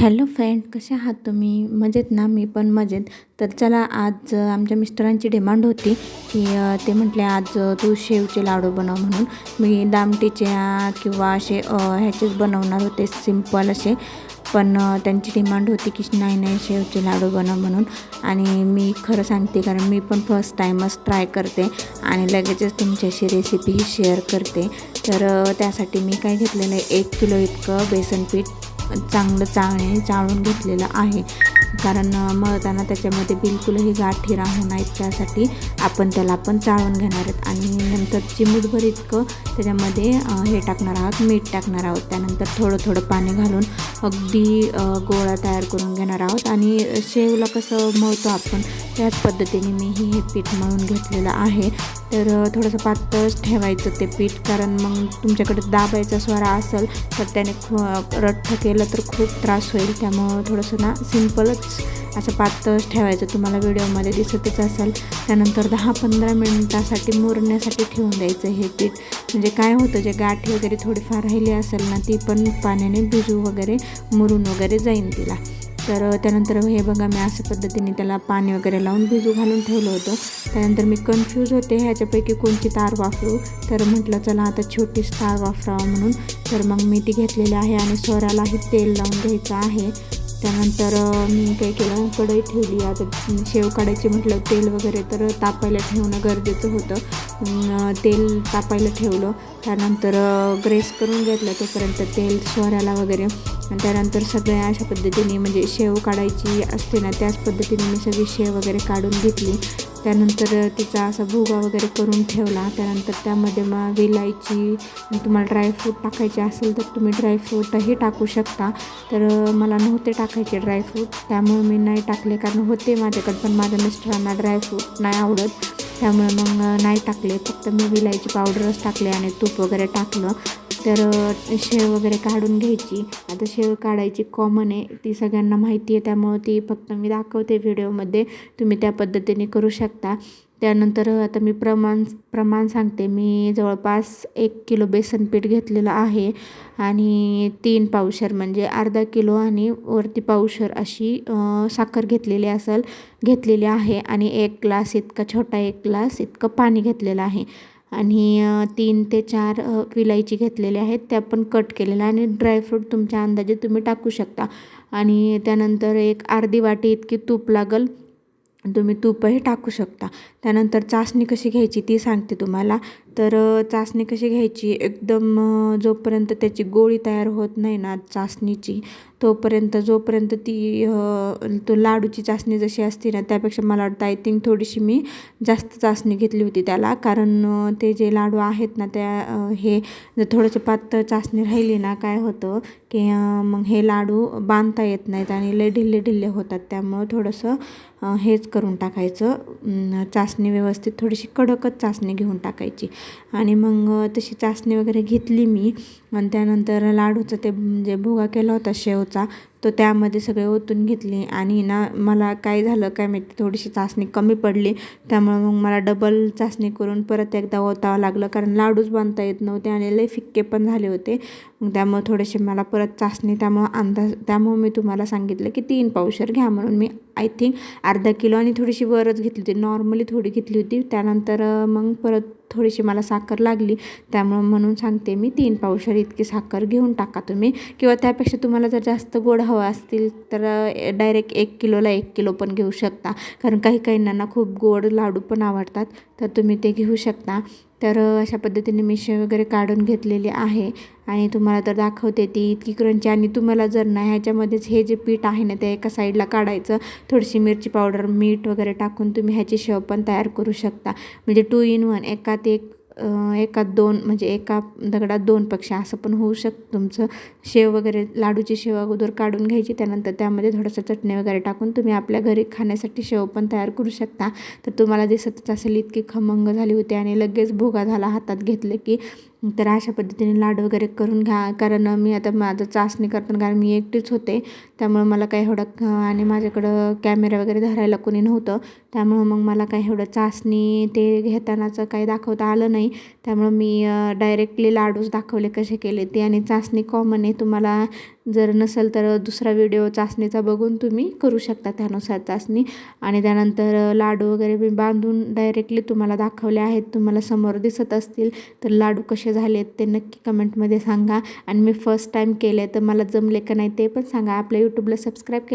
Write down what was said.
Hello friend कसे आहात तुम्ही? मजेत ना? मी पण मजेत. तर चला आज आमच्या मिस्टरांची डिमांड होती की ते म्हटले आज तू शेवचे लाडू बनव म्हणून. मी दामटीच्या किंवा असे ह्याचेच बनवणार होते सिंपल असे. पण त्यांची डिमांड होती की नाही नाही शेवचे लाडू बनव म्हणून. आणि मी खरं सांगते कारण मी पण फर्स्ट टाईमच ट्राय करते आणि लगेचच तुमच्याशी रेसिपी शेअर करते. तर त्यासाठी मी काय घेतलेलं आहे? एक किलो इतकं बेसन पीठ चांगलं चाळणे चाळून घेतलेलं आहे. कारण मळताना त्याच्यामध्ये बिलकुलही गाठी राहू नाहीत त्यासाठी आपण त्याला पण चाळून घेणार आहोत. आणि नंतर चिमूटभर इतकं त्याच्यामध्ये हे टाकणार आहोत मीठ टाकणार आहोत. त्यानंतर थोडं थोडं पाणी घालून अगदी गोळा तयार करून घेणार आहोत. आणि शेवला कसं मळतो आपण त्याच पद्धतीने मी हे पीठ मळून घेतलेलं आहे. तर थोडंसं पातळच ठेवायचं ते पीठ. कारण मग तुमच्याकडे दाबायचा स्वरा असेल तर त्याने खू रठ्ठ केलं तर खूप त्रास होईल. त्यामुळं थोडंसं ना सिम्पलच असं पातळच ठेवायचं तुम्हाला व्हिडिओमध्ये दिसतच असेल. त्यानंतर दहा पंधरा मिनटासाठी मुरण्यासाठी ठेवून द्यायचं हे पीठ. म्हणजे काय होतं जे गाठी वगैरे थोडीफार राहिली असेल ना ती पण पाण्याने भिजू वगैरे मुरून वगैरे जाईन तिला. तर त्यानंतर हे बघा मी अशा पद्धतीने त्याला पाणी वगैरे लावून भिजू घालून ठेवलं होतं. त्यानंतर मी कन्फ्यूज होते ह्याच्यापैकी कोणची तार वापरू? तर म्हटलं चला आता छोटीच तार वापरावं म्हणून. तर मग मी ती घेतलेली आहे आणि स्वरालाही तेल लावून घ्यायचं आहे. त्यानंतर मी काय केलं कढई ठेवली. आता शेव काढायची म्हटलं तेल वगैरे तर तापायला ठेवणं गरजेचं होतं. तेल तापायला ठेवलं. त्यानंतर ग्रेस करून घेतलं तोपर्यंत तेल सोऱ्याला वगैरे. आणि त्यानंतर सगळ्या अशा पद्धतीने म्हणजे शेव काढायची असते ना त्याच पद्धतीने मी सगळी शेव वगैरे काढून घेतली. त्यानंतर तिचा असा भुगा वगैरे करून ठेवला. त्यानंतर त्यामध्ये मग विलायची तुम्हाला ड्रायफ्रूट टाकायचे असेल तर तुम्ही ड्रायफ्रूटही टाकू शकता. तर मला नव्हते टाकायचे ड्रायफ्रूट त्यामुळे मी नाही टाकले कारण होते माझ्याकडे पण माझ्या मिस्टरांना ड्रायफ्रूट नाही आवडत. त्यामुळे मग नाही टाकले. फक्त मी विलायची पावडरच टाकले आणि तूप वगैरे टाकलं. तर शेव वगैरे काढून घ्यायची. आता शेव काढायची कॉमन आहे ती सगळ्यांना माहिती आहे त्यामुळं ती फक्त मी दाखवते व्हिडिओमध्ये. तुम्ही त्या पद्धतीने करू शकता. त्यानंतर आता मी प्रमाण प्रमाण सांगते. मी जवळपास एक किलो बेसन पीठ घेतलेलं आहे आणि तीन पावशर म्हणजे अर्धा किलो आणि वरती पावशर अशी साखर घेतलेली असेल घेतलेली आहे. आणि एक ग्लास इतका छोटा एक ग्लास इतकं पाणी घेतलेलं आहे. आणि तीन ते चार विलायची घेतलेल्या आहेत. त्या पण कट केलेल्या आणि ड्रायफ्रूट तुमच्या अंदाजे तुम्ही टाकू शकता. आणि त्यानंतर एक अर्धी वाटी इतकी तूप लागल. तुम्ही तूपही टाकू शकता. त्यानंतर चाचणी कशी घ्यायची ती सांगते तुम्हाला. तर चासणी कशी घ्यायची? एकदम जोपर्यंत त्याची गोळी तयार होत नाही ना चासणीची तोपर्यंत जोपर्यंत ती तो लाडूची चाचणी जशी असते ना त्यापेक्षा मला वाटतं आय थिंक थोडीशी मी जास्त चाचणी घेतली होती त्याला. कारण ते जे लाडू आहेत ना त्या हे जर थोडंसं पातळ चाचणी राहिली ना काय होतं की मग हे लाडू बांधता येत नाहीत आणि लय ढिल्ले ढिल्ले होतात. त्यामुळं थोडंसं हेच करून टाकायचं चाचणी व्यवस्थित थोडीशी कडकच चाचणी घेऊन टाकायची. आणि मग तशी चाचणी वगैरे घेतली मी आणि त्यानंतर लाडूचं ते जे भोगा केला होता शेवचा तो त्यामध्ये सगळे ओतून घेतले. आणि ना मला काय झालं काय माहिती थोडीशी चाचणी कमी पडली. त्यामुळे मग मला डबल चाचणी करून परत एकदा ओतावं लागलं. कारण लाडूच बांधता येत नव्हते आणि लय फिक्के पण झाले होते. मग त्यामुळे थोडेसे मला परत चाचणी त्यामुळं अंदाज त्यामुळं मी तुम्हाला सांगितलं की तीन पावशर घ्या म्हणून. मी आय थिंक अर्धा किलो आणि थोडीशी वरच घेतली होती. नॉर्मली थोडी घेतली होती. त्यानंतर मग परत थोडीशी मला साखर लागली. त्यामुळं म्हणून सांगते मी तीन पावशर इतकी साखर घेऊन टाका तुम्ही. किंवा त्यापेक्षा तुम्हाला जर जास्त गोड हवं असतील तर डायरेक्ट एक किलोला एक किलो पण घेऊ शकता. कारण काही काहींना खूप गोड लाडू पण आवडतात तर तुम्ही ते घेऊ शकता. तर अशा पद्धतीने मी वगैरे काढून घेतलेली आहे. आणि तुम्हाला तर दाखवते ती इतकी क्रंची आणि तुम्हाला जर ना ह्याच्यामध्येच हे जे पीठ आहे ना ते एका साईडला काढायचं थोडीशी मिरची पावडर मीठ वगैरे टाकून तुम्ही ह्याची शेव पण तयार करू शकता. म्हणजे टू इन वन एकात एक एकात दोन म्हणजे एका दगडात दोन पक्षी असं पण होऊ शकतं तुमचं. शेव वगैरे लाडूची शेव अगोदर काढून घ्यायची त्यानंतर त्यामध्ये थोडंसं चटणी वगैरे टाकून तुम्ही आपल्या घरी खाण्यासाठी शेव पण तयार करू शकता. तर तुम्हाला दिसतच असेल इतकी खमंग झाली होती आणि लगेच भोगा झाला हातात घेतले की तर अशा पद्धतीने लाडू वगैरे करून घ्या. कारण मी आता माझं चाचणी करताना कारण मी एकटीच होते त्यामुळं मला काही एवढं आणि माझ्याकडं कॅमेरा वगैरे धरायला कोणी नव्हतं त्यामुळं मग मला काही एवढं चाचणी ते घेतानाचं काही दाखवता आलं नाही. त्यामुळं मी डायरेक्टली लाडूच दाखवले कसे केले ते आणि चाचणी कॉमन आहे. तुम्हाला जर नसेल तर दुसरा व्हिडिओ चाचणीचा बघून तुम्ही करू शकता त्यानुसार चाचणी. आणि त्यानंतर लाडू वगैरे मी बांधून डायरेक्टली तुम्हाला दाखवले आहेत. तुम्हाला समोर दिसत असतील तर लाडू कसे झाले आहेत ते नक्की कमेंटमध्ये सांगा. आणि मी फर्स्ट टाईम केले तर मला जमले का नाही ते पण सांगा. आपल्या यूट्यूबला सबस्क्राईब के